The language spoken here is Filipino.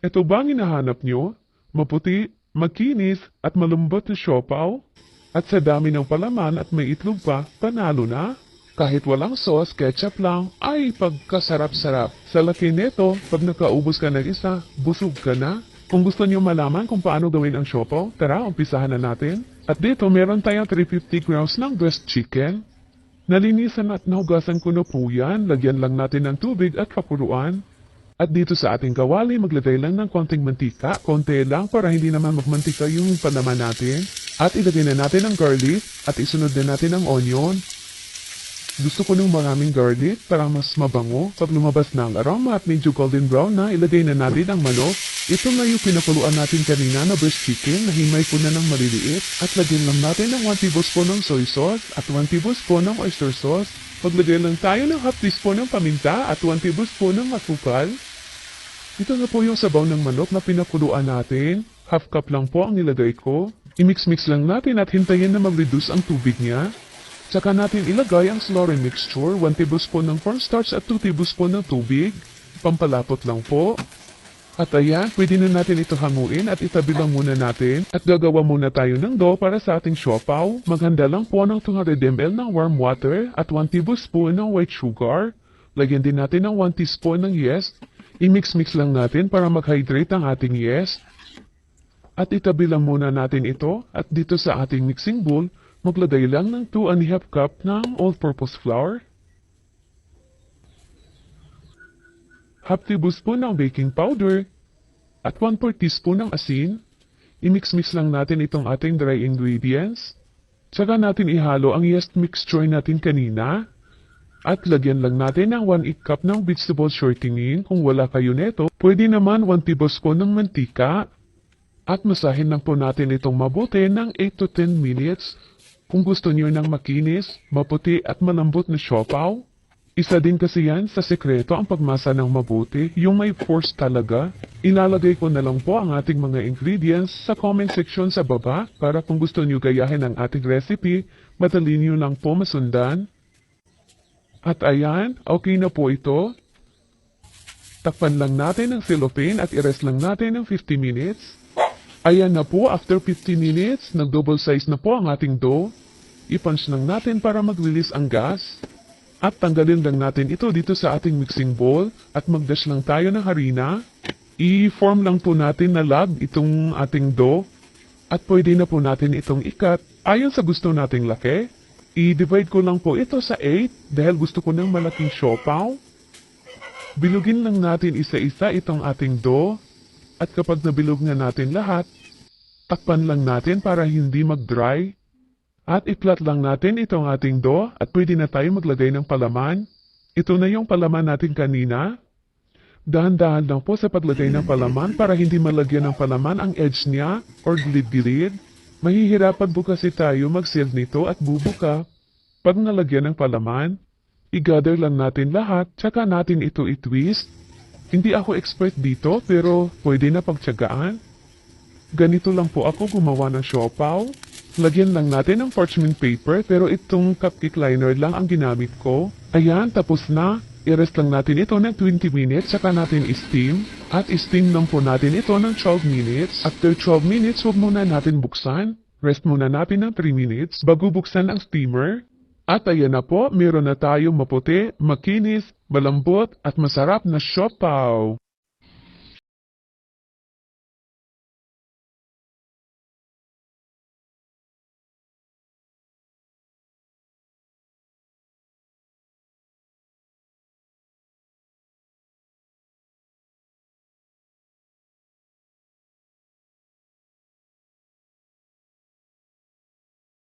Ito ba ang hinahanap nyo? Maputi, makinis, at malambot na siopaw? At sa dami ng palaman at may itlog pa, panalo na. Kahit walang sauce, ketchup lang, ay pagkasarap-sarap. Sa laki nito, pag nakaubos ka ng isa, busog ka na. Kung gusto niyo malaman kung paano gawin ang siopaw, tara, umpisahan na natin. At dito, meron tayong 350 grams ng dressed chicken. Nalinisan at nahugasan ko na po yan. Lagyan lang natin ng tubig at pakuruan. At dito sa ating kawali, maglagay lang ng konting mantika. Konti lang para hindi naman magmantika yung panaman natin. At ilagay na natin ang garlic at isunod na natin ang onion. Gusto ko ng maraming garlic para mas mabango. Pag lumabas na ang aroma at medyo golden brown na, ilagay na natin ang manok. Ito nga yung pinakuluan natin kanina na breast chicken na himay ko na ng maliliit. At lagyan lang natin ng 1 tablespoon ng soy sauce at 1 tablespoon ng oyster sauce. Maglagay lang tayo ng half teaspoon ng paminta at 1 tablespoon ng asukal. Ito na po yung sabaw ng manok na pinakuluan natin. Half cup lang po ang nilagay ko. I-mix-mix lang natin at hintayin na mag-reduce ang tubig niya. Tsaka natin ilagay ang slurry mixture, 1 tablespoon ng cornstarch at 2 tablespoon ng tubig. Pampalapot lang po. At ayan, pwede na natin ito hanguin at itabi lang muna natin. At gagawa muna tayo ng dough para sa ating siopaw. Maghanda lang po ng 200 ml ng warm water at 1 tablespoon ng white sugar. Lagyan din natin ng 1 teaspoon ng yeast. I-mix-mix lang natin para mag-hydrate ang ating yeast. At itabi lang muna natin ito at dito sa ating mixing bowl, maglagay lang ng 2 and a half cup ng all-purpose flour. Half tablespoon ng baking powder at 1 4 teaspoon ng asin. I-mix-mix lang natin itong ating dry ingredients. Tsaka natin ihalo ang yeast mixture natin kanina. At lagyan lang natin ng 1 8 cup ng vegetable shortening. Kung wala kayo neto, pwede naman 1 tablespoon ng mantika. At masahin lang po natin itong mabuti ng 8 to 10 minutes. Kung gusto niyo ng makinis, maputi at malambot na siopaw, isa din kasi yan sa sekreto ang pagmasa ng mabuti, yung may force talaga. Ilalagay ko na lang po ang ating mga ingredients sa comment section sa baba para kung gusto niyo gayahin ang ating recipe, madali niyo lang po masundan. At ayan, okay na po ito. Takpan lang natin ng cellophane at i-rest lang natin ng 50 minutes. Ayan na po, after 50 minutes, nag-double size na po ang ating dough. I-punch lang natin para mag-release ang gas. At tanggalin lang natin ito dito sa ating mixing bowl at mag-dash lang tayo ng harina. I-form lang po natin na log itong ating dough. At pwede na po natin itong ikat ayon sa gusto nating laki. I-divide ko lang po ito sa 8 dahil gusto ko ng malaking siopaw. Bilugin lang natin isa-isa itong ating dough. At kapag nabilog na natin lahat, takpan lang natin para hindi mag-dry. At i-flat lang natin itong ating dough at pwede na tayo maglagay ng palaman. Ito na yung palaman natin kanina. Dahan-dahan lang po sa paglagay ng palaman para hindi malagyan ng palaman ang edge niya or gilid-gilid. Mahihirapan po kasi tayo mag-seal nito at bubuka. Pag nalagyan ng palaman, i-gather lang natin lahat tsaka natin ito i-twist. Hindi ako expert dito pero pwede na pagtyagaan. Ganito lang po ako gumawa ng siopaw. Lagyan lang natin ng parchment paper pero itong cupcake liner lang ang ginamit ko. Ayan, tapos na. I-rest lang natin ito ng 20 minutes saka natin i-steam. At i-steam lang po natin ito ng 12 minutes. After 12 minutes, huwag muna natin buksan. Rest muna natin ng 3 minutes bago buksan ang steamer. At ayan na po, meron na tayong maputi, makinis, malambot at masarap na siopaw.